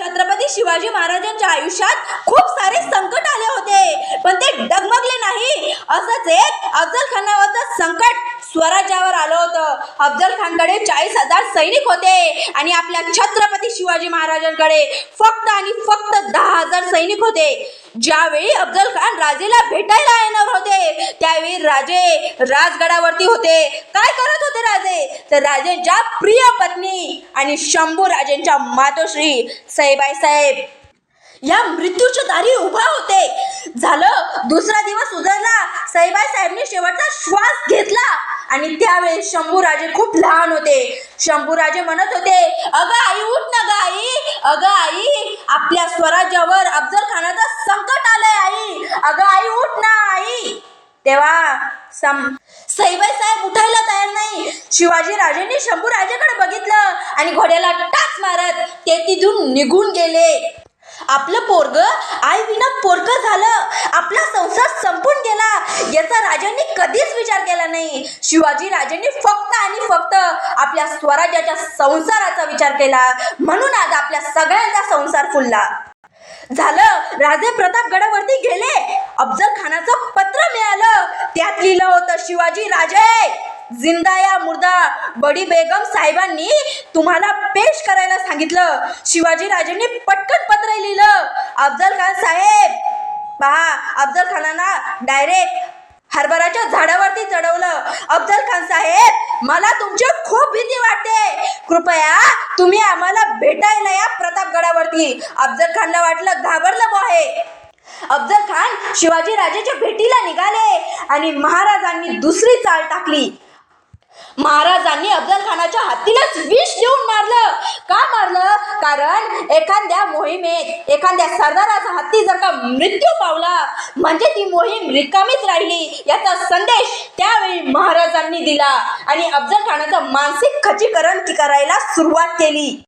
छत्रपती शिवाजी महाराजांच्या आयुष्यात खूप सारे संकट आले होते. पण ते डगमगले नाही. असंच एक अफजल खानावरचं संकट स्वराज्यावर आलं होतं. अफजल खानकडे चाळीस हजार सैनिक होते आणि आपल्या छत्रपती शिवाजी महाराजांकडे फक्त आणि फक्त दहा हजार सैनिक होते. ज्यावेळी अफजल खान राजेला भेटायला येणार होते त्यावेळी राजे राजगडावरती होते. काय करत होते राजे? तर राजेंच्या प्रिय पत्नी आणि शंभू राजेंच्या मातोश्री सईबाई साहेब. या मृत्यूच्या दारी उभा होते. झालं दुसरा दिवस उजळला. सईबाई साहेबने शेवटचा श्वास घेतला. आणि त्यावेळी शंभूराजे खूप लहान होते. शंभूराजे म्हणत होते अगं आई उठ ना ग आई. अगं आई आपल्या स्वराज्यावर अफजल खानाचा संकट आलंय आई अगं आई उठ ना आई तेव्हा सम सईबाई साहेब उठायला तयार नाही. शिवाजी राजेंनी शंभू राजाकडे बघितलं आणि घोड्याला टाच मारत ते तिथून निघून गेले. आपलं पोरग आई विना पोरग झालं. आपला संसार संपून गेला. याचा राजांनी कधीच विचार केला नाही. शिवाजी राजांनी फक्त आणि फक्त आपल्या स्वराज्याच्या संसाराचा विचार केला. म्हणून आज आपल्या सगळ्यांचा संसार फुलला. झालं. राजे प्रताप गडावरती गेले. अफजल खानाचं पत्र मिळालं. त्यात लिहिलं होतं शिवाजी राजे जिंदा या मुर्दा. बडी बेगम साहेबांनी तुम्हाला पेश करायला सांगितलं. शिवाजी राजेंनी पटकन पत्र लिहिलं. अफजल खान साहेब पहा अफजल खानांना डायरेक्ट हरभराच्या झाडावरती चढवलं. अफजल खान साहेब मला तुमची खूप भीती वाटते. कृपया तुम्ही आम्हाला भेटायला या प्रतापगडावरती अफजल खानला वाटलं घाबरलं आहे अफजल खान शिवाजी राजेच्या भेटीला निघाले आणि महाराजांनी दुसरी चाल टाकली. महाराजांनी अफजल खानाच्या हत्तीलाच विष देऊन मारलं. का मारलं? कारण एखाद्या मोहिमेत एखाद्या सरदाराचा हत्ती जर का मृत्यू पावला म्हणजे ती मोहीम रिकामीच राहिली. याचा संदेश त्यावेळी महाराजांनी दिला आणि अफजल खानाचं मानसिक खचीकरण करायला सुरुवात केली.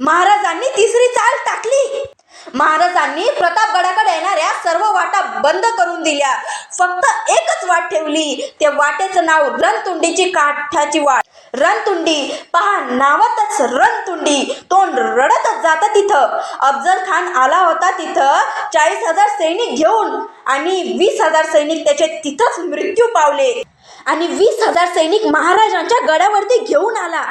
महाराजांनी तिसरी चाल टाकली. महाराजांनी प्रतापगडाकडे येणाऱ्या सर्व वाटा बंद करून दिल्या. फक्त एकच वाट ठेवली. त्या वाटेचं नाव रणतुंडीची काठाची वाट. रणतुंडी पहा नावातच रणतुंडी. तोंड रडतच जात तिथं. अफजल खान आला होता तिथं. चाळीस हजार सैनिक घेऊन आणि वीस हजार सैनिक त्याचे तिथंच मृत्यू पावले. आणि वीस हजार सैनिक महाराजांच्या गडावरती घेऊन आला.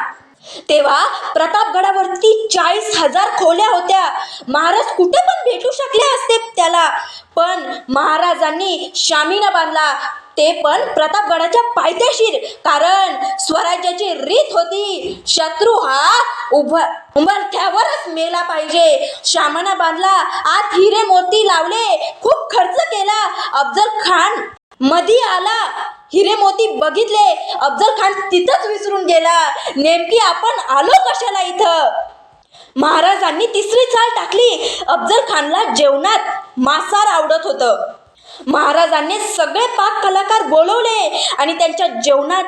तेव्हा प्रतापगडावरती चाळीस हजार खोल्या होत्या. महाराज कुठे पण भेटू शकले असते त्याला. पण महाराजांनी शामिना बांधला. ते पण प्रतापगडाच्या पायथ्याशीर. कारण स्वराज्याची रीत होती. शत्रू हा उभ उंबरठ्यावरच मेला पाहिजे. शामाना बांधला. आत हिरे मोती लावले. खूप खर्च केला. अफजल खान मधी आला. हिरे मोती बघितले. अफजल खान तिथंच विसरून गेला. नेमकी आपण आलो कशाला इथं? महाराजांनी तिसरी चाल टाकली. अफजल खानला जेवणात मांसार आवडत होतं. महाराजांनी सगळे पाक कलाकार बोलवले आणि त्यांच्या जेवणात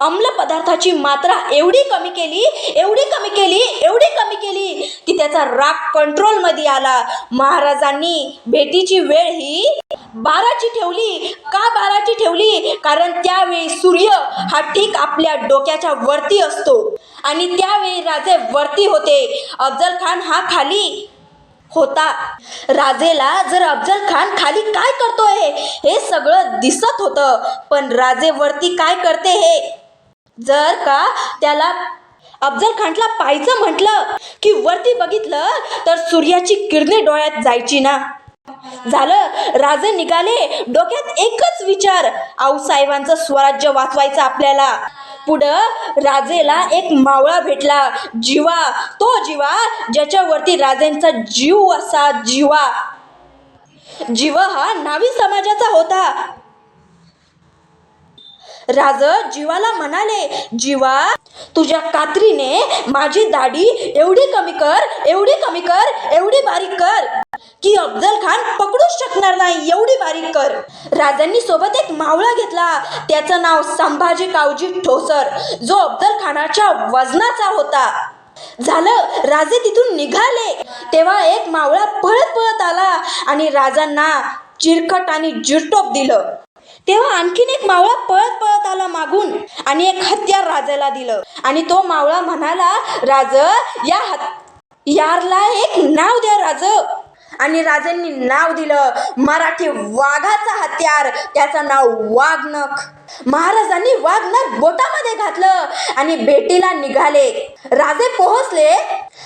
अंमल पदार्थाची मात्रा एवढी कमी केली एवढी कमी केली एवढी कमी केली की त्याचा राग कंट्रोलमध्ये आला. महाराजांनी भेटीची वेळ ही बाराची ठेवली. का बाराची ठेवली? कारण त्यावेळी सूर्य हा ठीक आपल्या डोक्याच्या वरती असतो. आणि त्यावेळी राजे वरती होते. अफजल खान हा खाली होता. राजेला जर अफजल खान खाली काय करतोय? हे सगळं दिसत होतं. पण राजे वरती काय करते हे? जर का त्याला अफजल खानला पाहायचं म्हटलं की वरती बघितलं तर सूर्याची किरणे डोळ्यात जायची ना. झालं. राजे निघाले. डोक्यात एकच विचार. आऊसाहेबांचं स्वराज्य वाचवायचं आपल्याला. पुढं राजेला एक मावळा भेटला. जीवा तो जीवा ज्याच्यावरती राजेंचा जीव असा जीवा. जीव हा नावी समाजाचा होता. राज जीवाला म्हणाले जीवा तुझ्या कात्रीने माझी दाढी एवढी कमी कर एवढी कमी कर एवढी बारीक कर. की अफजल खान पकडूच शकणार नाही एवढी बारीक कर. राजांनी सोबत एक मावळा घेतला. त्याचं नाव संभाजी कावजी ठोसर जो अफजल खानाच्या वजनाचा होता. झालं राजे तिथून निघाले. तेव्हा एक मावळा पळत पळत आला आणि राजांना चिरखट आणि जिरटोप दिलं. तेव्हा आणखीन एक मावळा पळत पळत आला मागून आणि एक हत्यार राजाला दिलं. आणि तो मावळा म्हणाला राज या हत यारला एक नाव द्या राज. आणि राजांनी नाव दिलं. मराठी वाघाचा हत्यार. त्याचं नाव वाघनख. महाराजांनी वाघनख बोटामध्ये घातलं आणि भेटीला निघाले. राजे पोहोचले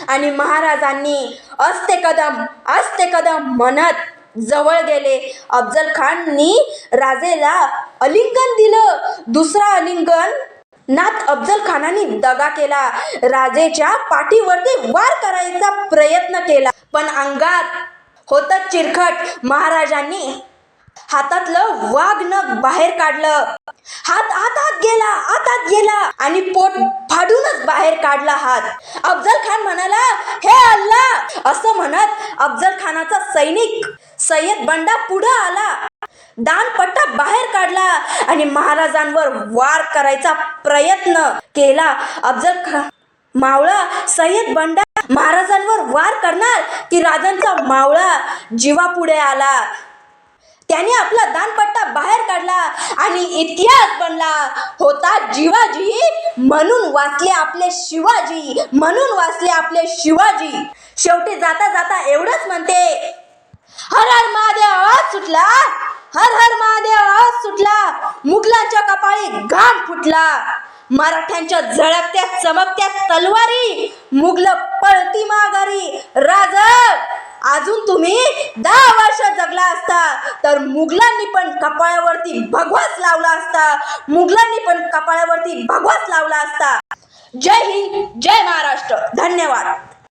आणि महाराजांनी अस्ते कदम अस्ते कदम म्हणत जवळ गेले. अफजल खाननी राजेला अलिंगन दिलं. दुसरा अलिंगन नाथ अफजल खानाने दगा केला. राजेच्या पाठीवरती वार करायचा प्रयत्न केला. पण अंगात होतं चिरखट. महाराजांनी हातातलं वाघ नग बाहेर काढलं. हात हातात गेला हातात गेला आणि पोट फाडूनच बाहेर काढला हात. अफजल खान म्हणाला हे अल्ला असं म्हणत अफजल खानाचा सैनिक सय्यद बंडा पुढे आला. दानपट्टा बाहेर काढला आणि महाराजांवर वार करायचा प्रयत्न केला. अफजल खान मावळा सय्यद बंडा महाराजांवर वार करणार की राजांचा मावळा जीवापुढे आला. त्याने आपला दानपट्टा बाहेर काढला आणि इतिहास बनला. होता जीवाजी म्हणून वाचले आपले शिवाजी म्हणून वाचले आपले शिवाजी. शेवटी जाता जाता एवढंच म्हणते हर हर महादेव आवाज सुटला. हर हर महादेव आवाज सुटला. मुघलांच्या कपाळी घाम फुटला. मराठ्यांच्या झळकत्या चमकत्या तलवारी मुघल पळती माघारी. राज अजून तुम्ही दहा वर्ष जगला असता. तर मुघलांनी पण कपाळावरती भगवास लावला असता. मुघलांनी पण कपाळावरती भगवास लावला असता. जय हिंद जय महाराष्ट्र. धन्यवाद.